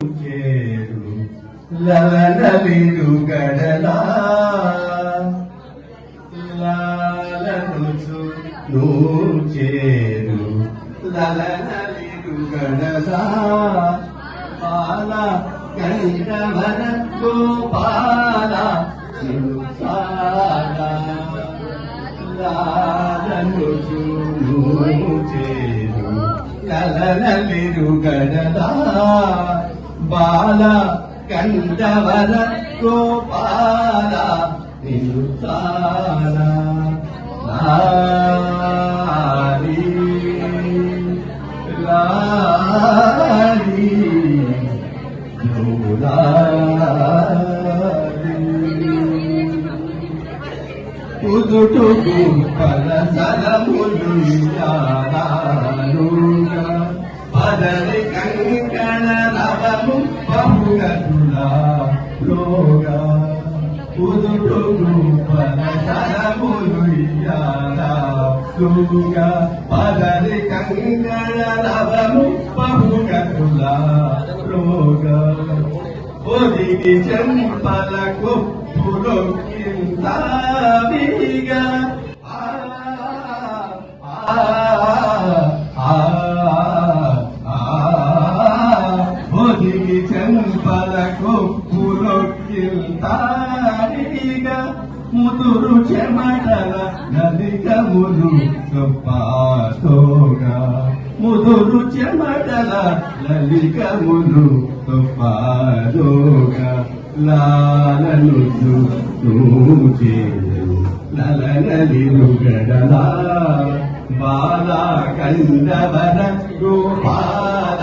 చేరు లలనలిరు గడలా లాలనుచు నువ్వు చేరు లలనలిరు గడలా పాల కంఠవర గోపాల లాలనుచు నువ్వు చేరు కలనలిరు గడలా బాల కందవర గోపాల నిలుచాల లాలి లాలి జోలాలి కుదుటు సలములు యాదాలుగా పదరి కంకణ నవము బహుగతులా లోగా కుదుటు గుంపల సలములు యాదాలుగా పదరి కంకణ నవము బహుగతులా లోగా చెంపలకు పులొక్కిందావిగా ముదురు చెమటల నదికములు గొప్పతోగా ముదురు చెమటల లలికములు గొప్పతోగా లాలను చూచేరు లలనలిరు గడలా. బాల కండవర గోపాల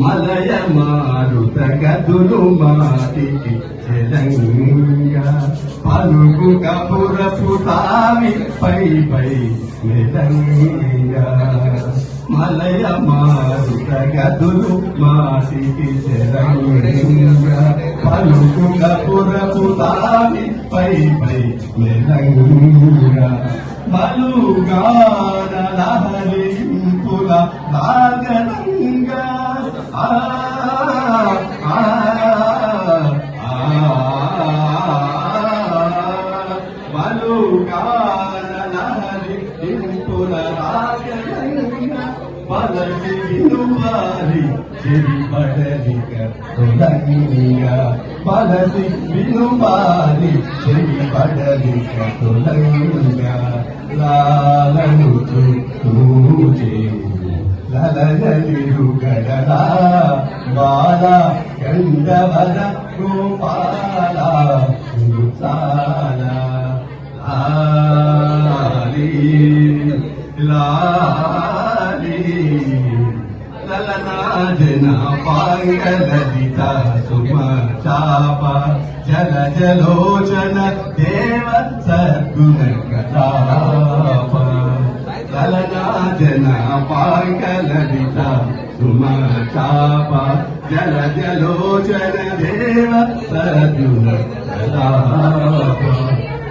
మలయ మారుత గదులు మాటికి చెలంగా పలుకు కపురపు తావి పై పై మెలంగా మలయ మారుత గదులు మాటికి చెలంగా పలుకు కపురపు తావి పై పై మెలంగా బలుగాన లహరింపుల నాగరంగా ఆ బలసి వినువారి చెరి బడలిక తొలంగా బలసి వినువారి చెరి బడలిక తొలంగా లాలను చూచే లలనలిరు గడలా బాల గంధవర గోపాల సాధనా పాంగలలిత సుమ చాప జల జలోచన దేవ సద్గుణ కటాప లలనాజన పాంగలలిత సుమ చాప జల జలోచన దేవ సద్గుణ కటాప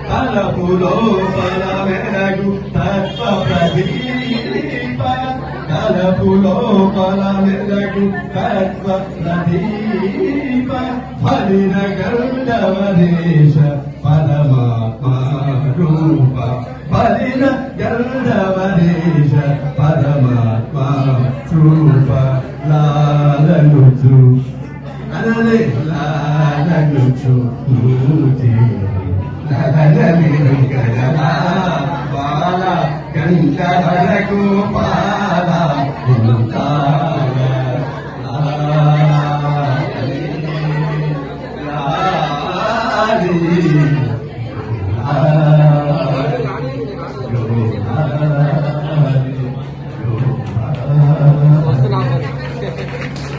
తలపులో బల మెరగు తత్వ ప్రదీప తలపులో బల మెరగు తత్వ ఫలిన గంధవదేశ పరమాత్మ ఫలిన గంధవదేశ పరమాత్మ లాలనుచు అనలే లాలనుచు మూతి లలనలిరు గడలా బాల కంఠవర గోపాల ah you.